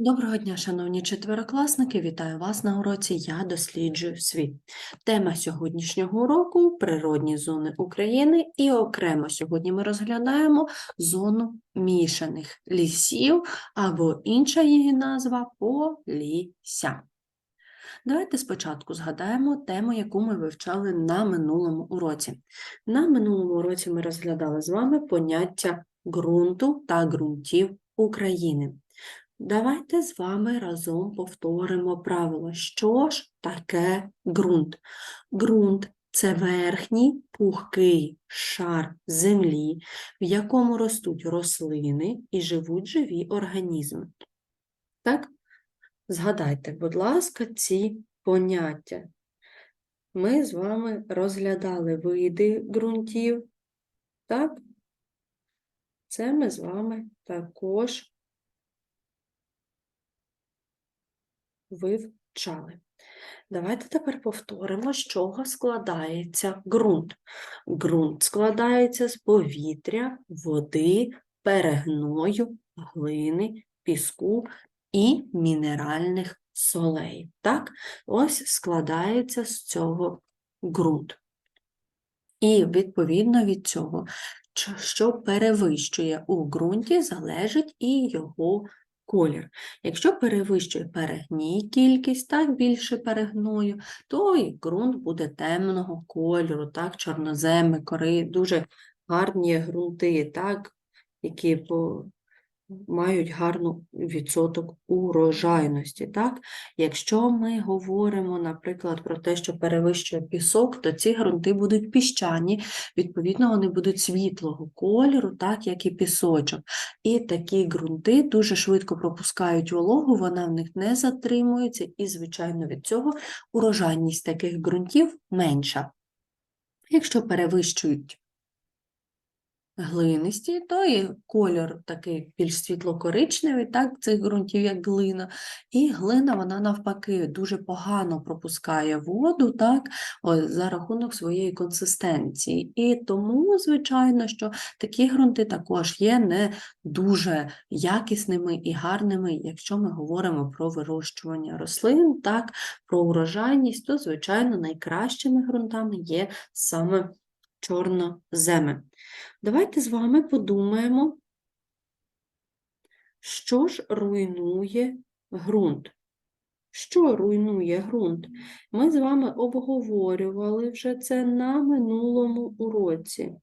Доброго дня, шановні четверокласники! Вітаю вас на уроці Я досліджую світ. Тема сьогоднішнього уроку природні зони України, і окремо сьогодні ми розглядаємо зону мішаних лісів або інша її назва полісся. Давайте спочатку згадаємо тему, яку ми вивчали на минулому уроці. На минулому уроці ми розглядали з вами поняття ґрунту та ґрунтів України. Давайте з вами разом повторимо правило. Що ж таке ґрунт? Ґрунт це верхній пухкий шар землі, в якому ростуть рослини і живуть живі організми. Так? Згадайте, будь ласка, ці поняття. Ми з вами розглядали види ґрунтів. Так? Це ми з вами також вивчали. Давайте тепер повторимо, з чого складається ґрунт. Ґрунт складається з повітря, води, перегною, глини, піску і мінеральних солей. Так, ось складається з цього ґрунт. І відповідно від цього, що перевищує у ґрунті, залежить і його колір. Якщо перевищує перегній кількість, так більше перегною, то і ґрунт буде темного кольору, так, чорноземи, кори, дуже гарні ґрунти, так, які по- мають гарну відсоток урожайності. Так? Якщо ми говоримо, наприклад, про те, що перевищує пісок, то ці ґрунти будуть піщані, відповідно, вони будуть світлого кольору, так як і пісочок. І такі ґрунти дуже швидко пропускають вологу, вона в них не затримується, і, звичайно, від цього урожайність таких ґрунтів менша. Якщо перевищують глинисті, то і кольор такий більш світло-коричневий, так, цих ґрунтів, як глина. І глина, вона навпаки дуже погано пропускає воду, так, за рахунок своєї консистенції. І тому, звичайно, що такі ґрунти також є не дуже якісними і гарними, якщо ми говоримо про вирощування рослин, так, про урожайність, то, звичайно, найкращими ґрунтами є саме чорноземи. Давайте з вами подумаємо, що ж руйнує ґрунт. Що руйнує ґрунт? Ми з вами обговорювали вже це на минулому уроці.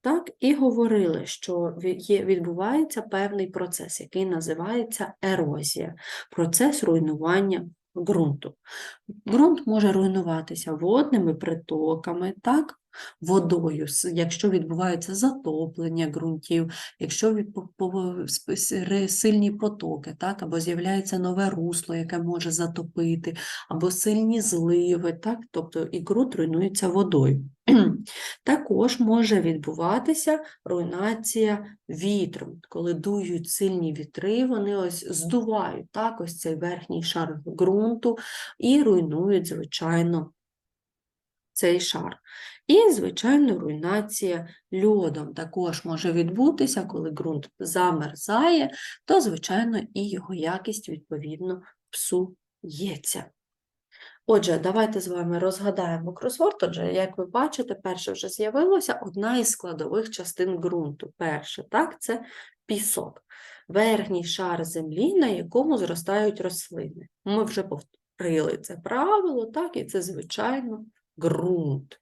Так, і говорили, що відбувається певний процес, який називається ерозія, процес руйнування ґрунту. Ґрунт може руйнуватися водними притоками, так, водою, якщо відбувається затоплення ґрунтів, якщо сильні потоки, так, або з'являється нове русло, яке може затопити, або сильні зливи, так, тобто і ґрунт руйнується водою. Також може відбуватися руйнація вітром, коли дують сильні вітри, вони ось здувають так, ось цей верхній шар ґрунту і руйнують, звичайно, цей шар. І, звичайно, руйнація льодом також може відбутися, коли ґрунт замерзає, то, звичайно, і його якість, відповідно, псується. Отже, давайте з вами розгадаємо кросворд. Отже, як ви бачите, перше вже з'явилося одна із складових частин ґрунту. Перше, так, це пісок. Верхній шар землі, на якому зростають рослини. Ми вже повторили це правило, так, і це, звичайно, ґрунт.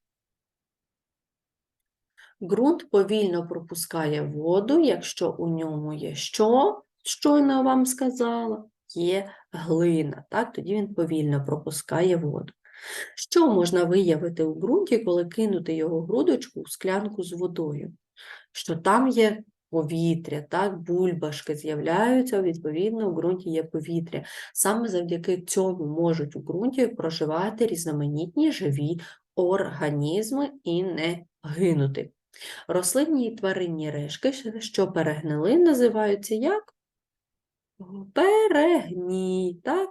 Ґрунт повільно пропускає воду, якщо у ньому є що, щойно вам сказала, є глина, так? тоді він повільно пропускає воду. Що можна виявити у ґрунті, коли кинути його грудочку у склянку з водою? Що там є повітря, так? бульбашки з'являються, відповідно, у ґрунті є повітря. Саме завдяки цьому можуть у ґрунті проживати різноманітні живі організми і не гинути. Рослинні і тваринні решки, що- перегнили, називаються як? Перегній, так?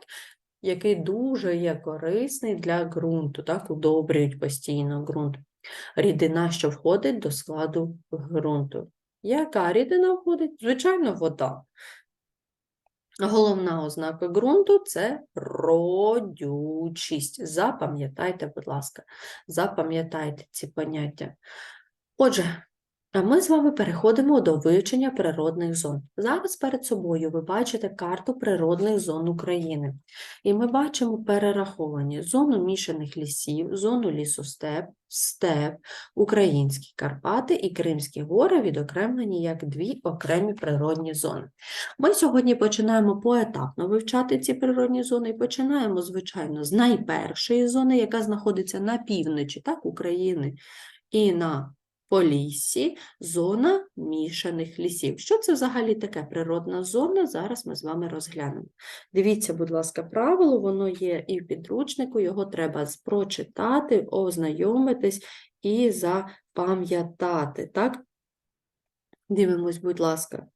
який дуже є корисний для ґрунту, так? удобрюють постійно ґрунт. Рідина, що входить до складу ґрунту. Яка рідина входить? Звичайно, вода. Головна ознака ґрунту це родючість. Запам'ятайте, будь ласка, запам'ятайте ці поняття. Отже, ми з вами переходимо до вивчення природних зон. Зараз перед собою ви бачите карту природних зон України. І ми бачимо перераховані зону мішаних лісів, зону лісостеп, степ, українські Карпати і Кримські гори відокремлені як дві окремі природні зони. Ми сьогодні починаємо поетапно вивчати ці природні зони і починаємо, звичайно, з найпершої зони, яка знаходиться на півночі так, України, і на Поліссі, зона мішаних лісів. Що це взагалі таке природна зона? Зараз ми з вами розглянемо. Дивіться, будь ласка, правило, воно є і в підручнику, його треба прочитати, ознайомитись і запам'ятати. Так? Дивимось, будь ласка.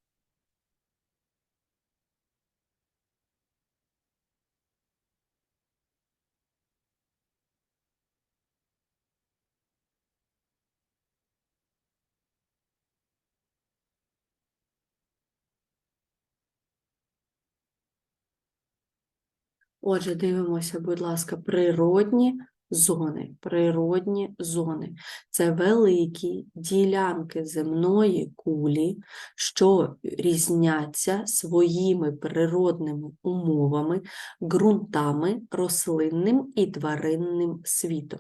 Отже, дивимося, будь ласка, природні зони. Природні зони це великі ділянки земної кулі, що різняться своїми природними умовами, ґрунтами, рослинним і тваринним світом.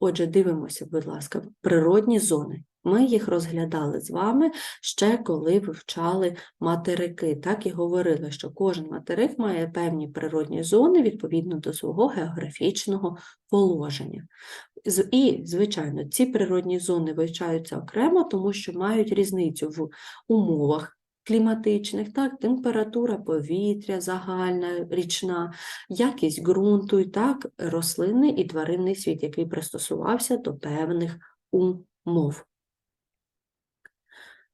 Отже, дивимося, будь ласка, природні зони. Ми їх розглядали з вами ще коли вивчали материки. Так і говорили, що кожен материк має певні природні зони відповідно до свого географічного положення. І, звичайно, ці природні зони вивчаються окремо, тому що мають різницю в умовах кліматичних, так, температура повітря, загальна, річна, якість ґрунту, і так, рослинний і тваринний світ, який пристосувався до певних умов.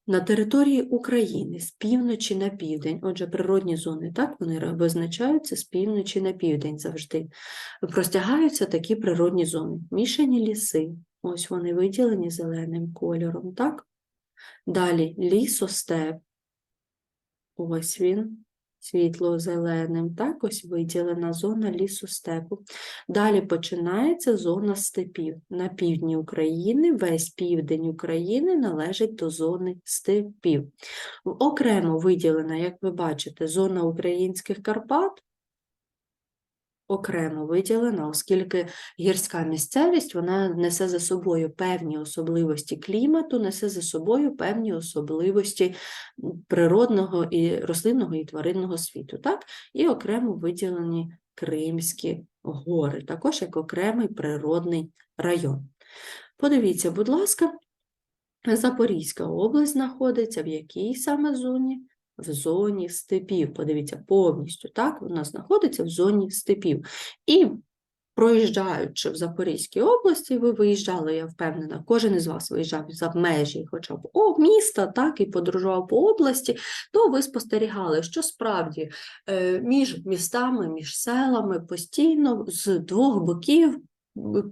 На території України з півночі на південь, отже, природні зони, так, вони визначаються з півночі на південь завжди. Простягаються такі природні зони. Мішані ліси, ось вони виділені зеленим кольором, так? Далі лісостеп, ось він, світло-зеленим, так, ось виділена зона лісу степу. Далі починається зона степів. На півдні України, весь південь України належить до зони степів. Окремо виділена, як ви бачите, зона українських Карпат, окремо виділена, оскільки гірська місцевість вона несе за собою певні особливості клімату, несе за собою певні особливості природного і рослинного і тваринного світу. Так? І окремо виділені Кримські гори, також як окремий природний район. Подивіться, будь ласка, Запорізька область знаходиться в якій саме зоні? В зоні степів. Подивіться, повністю, так, вона знаходиться в зоні степів. І проїжджаючи в Запорізькій області, ви виїжджали, я впевнена, кожен із вас виїжджав за межі хоча б о, міста, так, і подорожував по області, то ви спостерігали, що справді е, між містами, між селами постійно з двох боків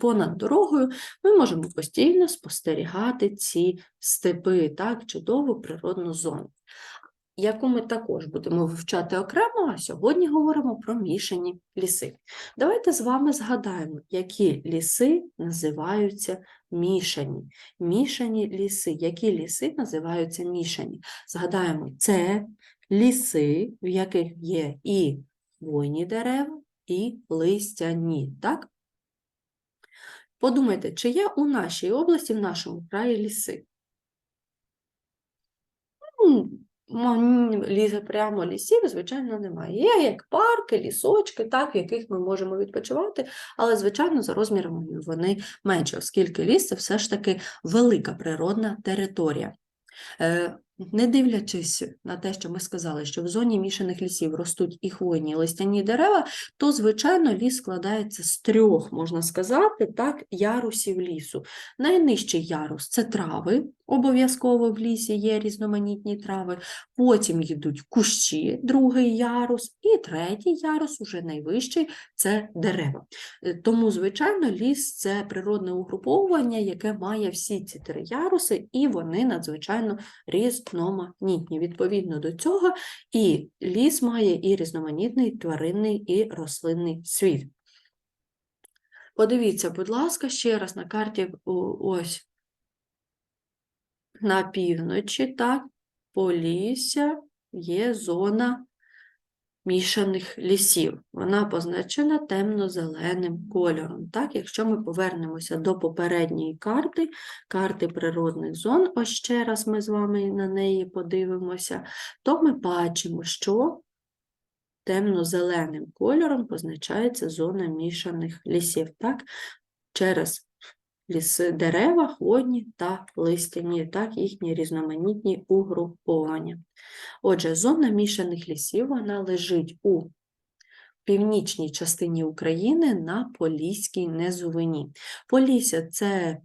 понад дорогою ми можемо постійно спостерігати ці степи, так, чудову природну зону, яку ми також будемо вивчати окремо, а сьогодні говоримо про мішані ліси. Давайте з вами згадаємо, які ліси називаються мішані. Мішані ліси. Які ліси називаються мішані? Згадаємо, це ліси, в яких є і хвойні дерева, і листяні. Так? Подумайте, чи є у нашій області, в нашому краї ліси? Ліс- прямо лісів, звичайно, немає. Є як парки, лісочки, так, в яких ми можемо відпочивати, але, звичайно, за розмірами вони менші, оскільки ліс це все ж таки велика природна територія. Не дивлячись на те, що ми сказали, що в зоні мішаних лісів ростуть і хвойні, і листяні дерева, то, звичайно, ліс складається з трьох, можна сказати, так, ярусів лісу. Найнижчий ярус це трави, обов'язково в лісі є різноманітні трави. Потім йдуть кущі, другий ярус, і третій ярус, уже найвищий, це дерева. Е, Тому, звичайно, ліс це природне угруповування, яке має всі ці три яруси, і вони надзвичайно різноманітні. Різноманітні. Відповідно до цього, і ліс має і різноманітний тваринний і рослинний світ. Подивіться, будь ласка, ще раз на карті ось на півночі, так, Полісся є зона мішаних лісів. Вона позначена темно-зеленим кольором. Так, якщо ми повернемося до попередньої карти, карти природних зон, ось ще раз ми з вами на неї подивимося, то ми бачимо, що темно-зеленим кольором позначається зона мішаних лісів. Так? Через ліси дерева, хвойні та листяні, так, їхні різноманітні угруповання. Отже, зона мішаних лісів вона лежить у північній частині України на Поліській низовині. Полісся – це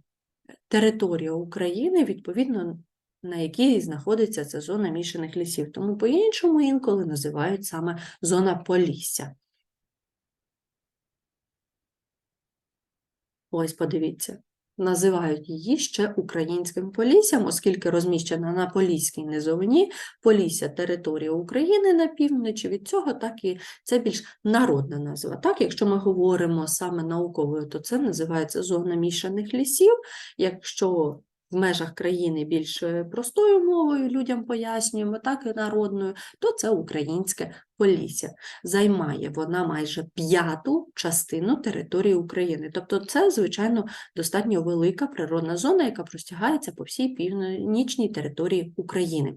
територія України, відповідно, на якій знаходиться ця зона мішаних лісів. Тому по-іншому інколи називають саме зона Полісся. Ось подивіться. Називають її ще українським Поліссям, оскільки розміщена на Поліській низовині, Полісся – територія України на півночі, від цього так і це більш народна назва. Так, якщо ми говоримо саме науковою, то це називається зона мішаних лісів. Якщо в межах країни більш е, простою мовою людям пояснюємо, так і народною, то це українське Полісся. Займає вона майже п'яту частину території України. Тобто це, звичайно, достатньо велика природна зона, яка простягається по всій північній території України.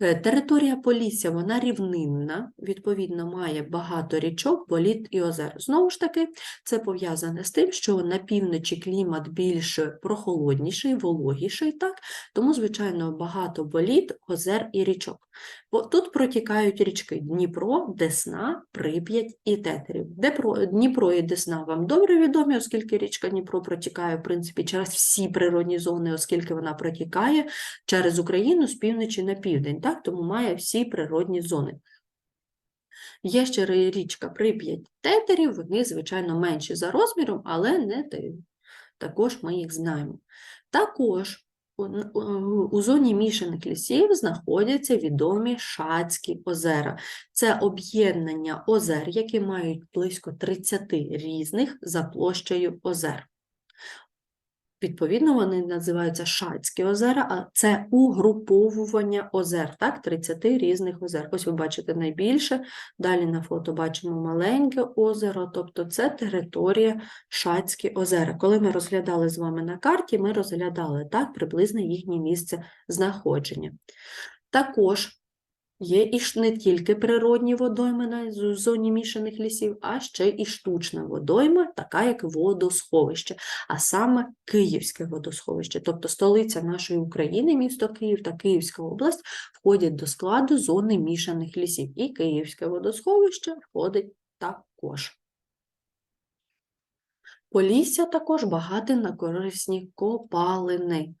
Е, Територія Полісся, вона рівнинна, відповідно, має багато річок, боліт і озер. Знову ж таки, це пов'язане з тим, що на півночі клімат більш прохолодніший, вологіший, так? тому, звичайно, багато боліт, озер і річок. Бо тут протікають річки Дніпро, Десна, Прип'ять і Тетерів. Дніпро, Дніпро і Десна вам добре відомі, оскільки річка Дніпро протікає, в принципі, через всі природні зони, оскільки вона протікає через Україну з півночі на південь, так? тому має всі природні зони. Є ще річка Прип'ять Тетерів, вони, звичайно, менші за розміром, але не те. Також ми їх знаємо. Також у зоні мішаних лісів знаходяться відомі Шацькі озера. Це об'єднання озер, які мають близько 30 різних за площею озер. Відповідно, вони називаються Шацькі озера, а це угруповування озер, так, 30 різних озер. Ось ви бачите найбільше, далі на фото бачимо маленьке озеро, тобто це територія Шацькі озера. Коли ми розглядали з вами на карті, ми розглядали так, приблизне їхнє місце знаходження. Також Є і не тільки природні водойми на зоні мішаних лісів, а ще і штучна водойма, така як водосховище, а саме Київське водосховище. Тобто столиця нашої України, місто Київ та Київська область входять до складу зони мішаних лісів. І Київське водосховище входить також. Полісся також багате на корисні копалини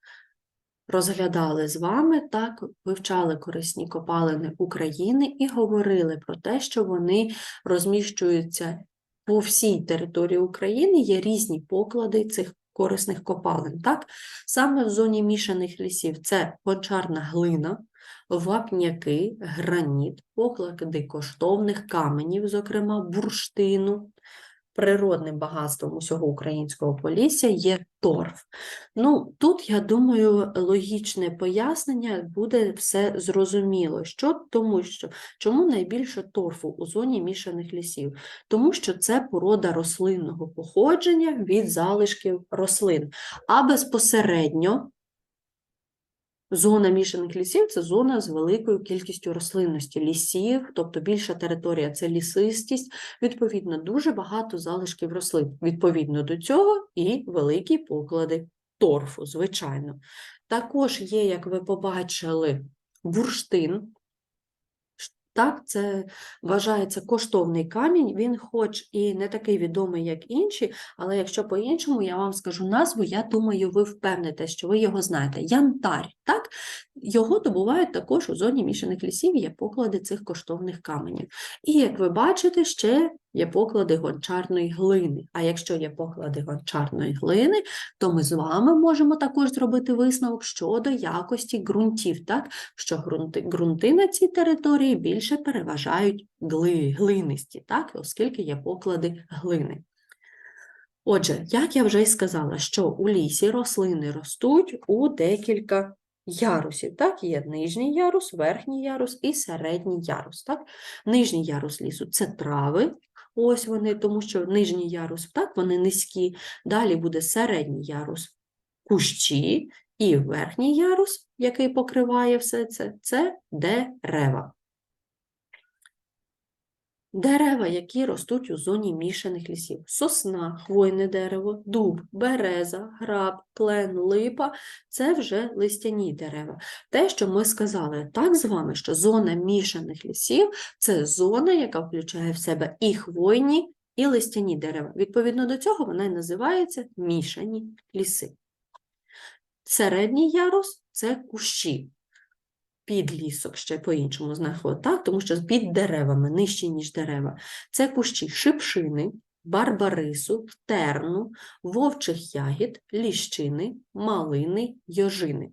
розглядали з вами, так, вивчали корисні копалини України і говорили про те, що вони розміщуються по всій території України, є різні поклади цих корисних копалин. Так? Саме в зоні мішаних лісів це гончарна глина, вапняки, граніт, поклади коштовних каменів, зокрема бурштину. Природним багатством усього українського полісся є торф. Ну, тут, я думаю, логічне пояснення буде все зрозуміло. Що? Тому що, чому найбільше торфу у зоні мішаних лісів? Тому що це порода рослинного походження від залишків рослин, а безпосередньо Зона мішаних лісів це зона з великою кількістю рослинності, лісів, тобто більша територія це лісистість, відповідно, дуже багато залишків рослин. Відповідно до цього і великі поклади торфу, звичайно. Також є, як ви побачили, бурштин. Так, це вважається коштовний камінь, він хоч і не такий відомий, як інші, але якщо по-іншому я вам скажу назву, я думаю, ви впевнитесь, що ви його знаєте. Янтарь, так? Його добувають також у зоні мішаних лісів, є поклади цих коштовних каменів. І як ви бачите, ще є поклади гончарної глини. А якщо є поклади гончарної глини, то ми з вами можемо також зробити висновок щодо якості ґрунтів, так? що ґрунти, ґрунти на цій території більше переважають гли, глинисті, так? оскільки є поклади глини. Отже, як я вже й сказала, що у лісі рослини ростуть у декілька ярусів. Так, є нижній ярус, верхній ярус і середній ярус. Так? Нижній ярус лісу це трави, ось вони, тому що нижній ярус, так, вони низькі. Далі буде середній ярус кущі, і верхній ярус, який покриває все це, це дерева. Дерева, які ростуть у зоні мішаних лісів. Сосна, хвойне дерево, дуб, береза, граб, клен, липа це вже листяні дерева. Те, що ми сказали так з вами, що зона мішаних лісів це зона, яка включає в себе і хвойні, і листяні дерева. Відповідно до цього вона і називається мішані ліси. Середній ярус це кущі підлісок ще по-іншому знаходить, так? тому що під деревами, нижче, ніж дерева. Це кущі шипшини, барбарису, терну, вовчих ягід, ліщини, малини, йожини.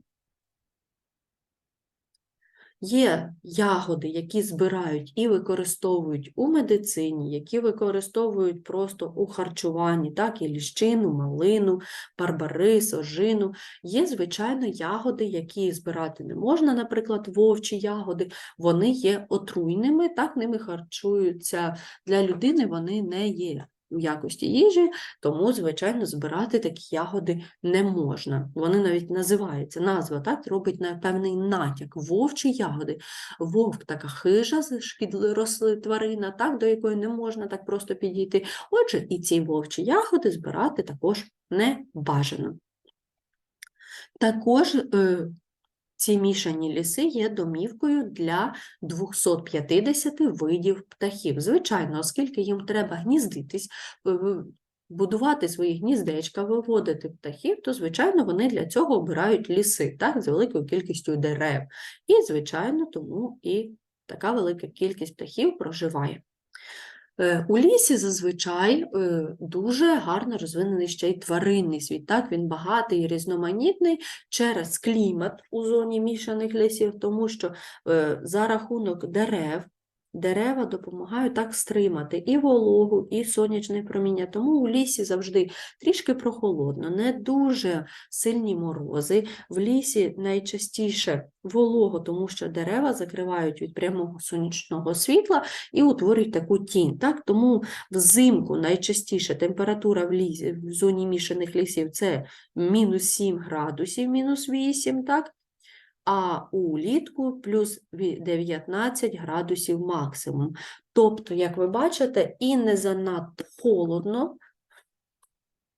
Є ягоди, які збирають і використовують у медицині, які використовують просто у харчуванні, так, і ліщину, малину, барбарис, ожину. Є, звичайно, ягоди, які збирати не можна, наприклад, вовчі ягоди, вони є отруйними, так, ними харчуються. Для людини, вони не є в якості їжі, тому, звичайно, збирати такі ягоди не можна. Вони навіть називаються, назва так робить на певний натяк. Вовчі ягоди. Вовк така хижа, росли тварина, так, до якої не можна так просто підійти. Отже, і ці вовчі ягоди збирати також не бажано. Також е, ці мішані ліси є домівкою для 250 видів птахів. Звичайно, оскільки їм треба гніздитись, будувати свої гніздечка, виводити птахів, то, звичайно, вони для цього обирають ліси так, з великою кількістю дерев. І, звичайно, тому і така велика кількість птахів проживає. Е, у лісі зазвичай е, дуже гарно розвинений ще й тваринний світ. Так, Він багатий і різноманітний через клімат у зоні мішаних лісів, тому що е, за рахунок дерев Дерева допомагають так стримати і вологу, і сонячне проміння. Тому у лісі завжди трішки прохолодно, не дуже сильні морози. В лісі найчастіше волого, тому що дерева закривають від прямого сонячного світла і утворюють таку тінь. Так? Тому взимку найчастіше температура в лісі, в зоні мішаних лісів це мінус 7 градусів, мінус 8. так? А улітку плюс 19 градусів максимум. Тобто, як ви бачите, і не занадто холодно,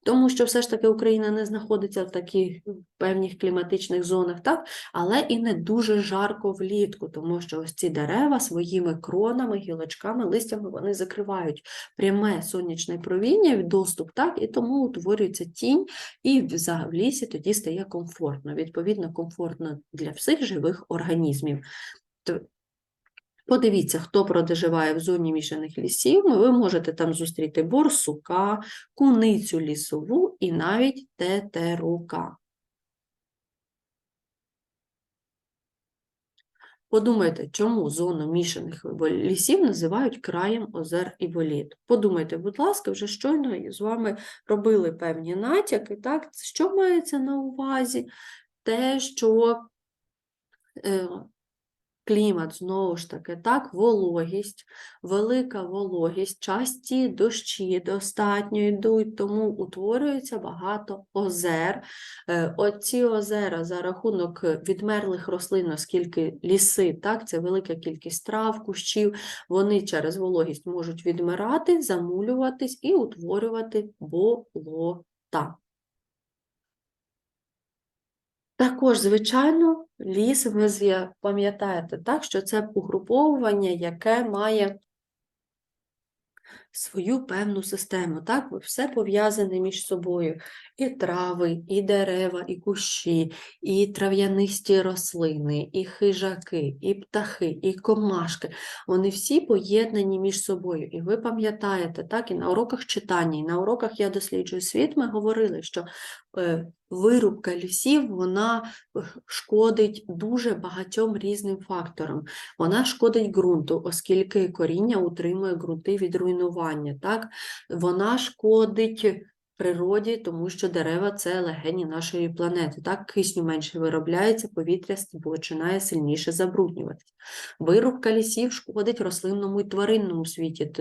тому що все ж таки Україна не знаходиться в таких певних кліматичних зонах, так? але і не дуже жарко влітку, тому що ось ці дерева своїми кронами, гілочками, листями вони закривають пряме сонячне провіння, доступ, так? і тому утворюється тінь, і в лісі тоді стає комфортно, відповідно, комфортно для всіх живих організмів. Подивіться, хто проживає в зоні мішаних лісів, ви можете там зустріти борсука, куницю лісову і навіть тетерука. Подумайте, чому зону мішаних лісів називають краєм озер і боліт. Подумайте, будь ласка, вже щойно з вами робили певні натяки. Так? Що мається на увазі? Те, що е, Клімат, знову ж таки, так, вологість, велика вологість, часті дощі достатньо йдуть, тому утворюється багато озер. Е, оці озера за рахунок відмерлих рослин, оскільки ліси, так, це велика кількість трав, кущів, вони через вологість можуть відмирати, замулюватись і утворювати болота. Також, звичайно, ліс, ви пам'ятаєте, так, що це угруповування, яке має свою певну систему. Так, все пов'язане між собою. І трави, і дерева, і кущі, і трав'янисті рослини, і хижаки, і птахи, і комашки. Вони всі поєднані між собою. І ви пам'ятаєте, так, і на уроках читання, і на уроках я досліджую світ, ми говорили, що вирубка лісів вона е, шкодить дуже багатьом різним факторам. Вона шкодить ґрунту, оскільки коріння утримує ґрунти від руйнування. Так? Вона шкодить природі, тому що дерева це легені нашої планети. Так, кисню менше виробляється, повітря починає сильніше забруднюватися. Вирубка лісів шкодить рослинному і тваринному світі,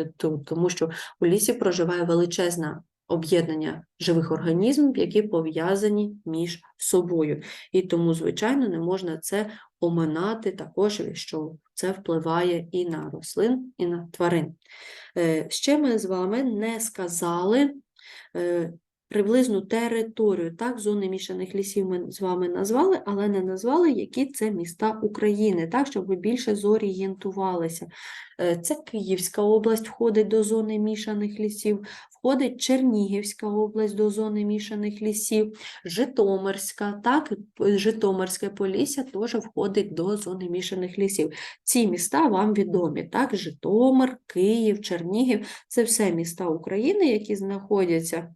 тому що у лісі проживає величезна об'єднання живих організмів, які пов'язані між собою. І тому, звичайно, не можна це оминати також, що це впливає і на рослин, і на тварин. Е, Ще ми з вами не сказали е, приблизну територію, так, зони мішаних лісів ми з вами назвали, але не назвали, які це міста України, так, щоб ви більше зорієнтувалися. Е, Це Київська область входить до зони мішаних лісів, входить Чернігівська область до зони мішаних лісів, Житомирська, так, Житомирське Полісся теж входить до зони мішаних лісів. Ці міста вам відомі, так, Житомир, Київ, Чернігів це все міста України, які знаходяться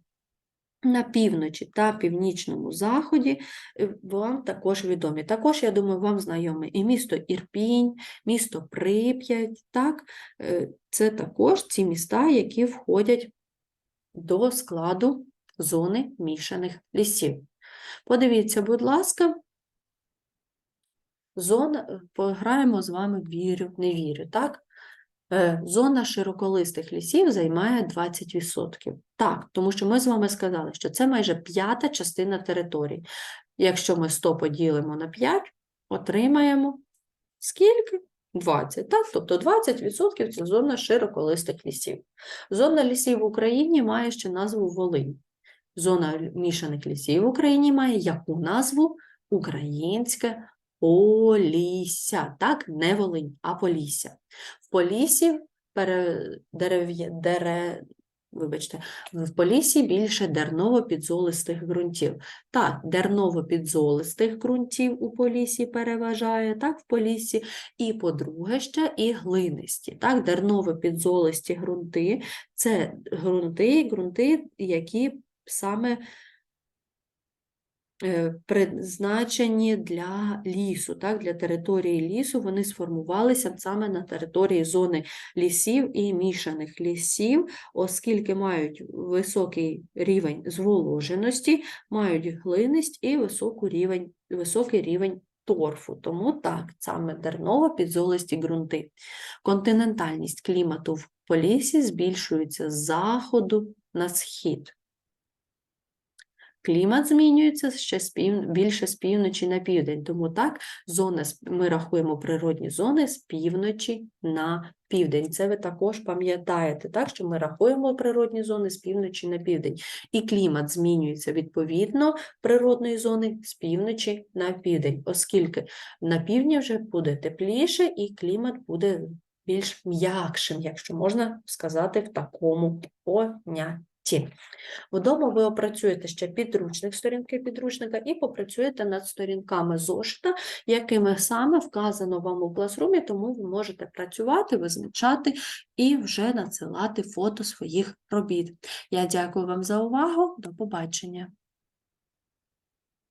на півночі та північному заході, е, вам також відомі. Також, я думаю, вам знайоме і місто Ірпінь, місто Прип'ять, так, е, це також ці міста, які входять до складу зони мішаних лісів. Подивіться, будь ласка, зона, е, пограємо з вами вірю, не вірю, так? Е, Зона широколистих лісів займає 20%. Так, тому що ми з вами сказали, що це майже п'ята частина території. Якщо ми 100 поділимо на 5, отримаємо скільки? 20. Так? Тобто 20% це зона широколистих лісів. Зона лісів в Україні має ще назву Волинь. Зона мішаних лісів в Україні має яку назву? Українське Полісся. Так, не Волинь, а Полісся. В Полісі пере... дерев... дере... Вибачте, в Полісі більше дерново-підзолистих ґрунтів. Так, дерново-підзолистих ґрунтів у Полісі переважає, так, в Полісі. І, по-друге, ще і глинисті. Так, дерново-підзолисті ґрунти – це ґрунти, ґрунти, які саме призначені для лісу, так, для території лісу, вони сформувалися саме на території зони лісів і мішаних лісів, оскільки мають високий рівень зволоженості, мають глинисть і рівень, високий рівень торфу. Тому так, саме дерново-підзолисті ґрунти. Континентальність клімату в Поліссі збільшується з заходу на схід. Клімат змінюється ще з пів... більше з півночі на південь, тому так зона, ми рахуємо природні зони з півночі на південь. Це ви також пам'ятаєте, так, що ми рахуємо природні зони з півночі на південь. І клімат змінюється відповідно природної зони з півночі на південь, оскільки на півдні вже буде тепліше і клімат буде більш м'якшим, якщо можна сказати в такому понятті. Вдома ви опрацюєте ще підручник, сторінки підручника, і попрацюєте над сторінками зошита, якими саме вказано вам у класрумі, тому ви можете працювати, визначати і вже надсилати фото своїх робіт. Я дякую вам за увагу. До побачення.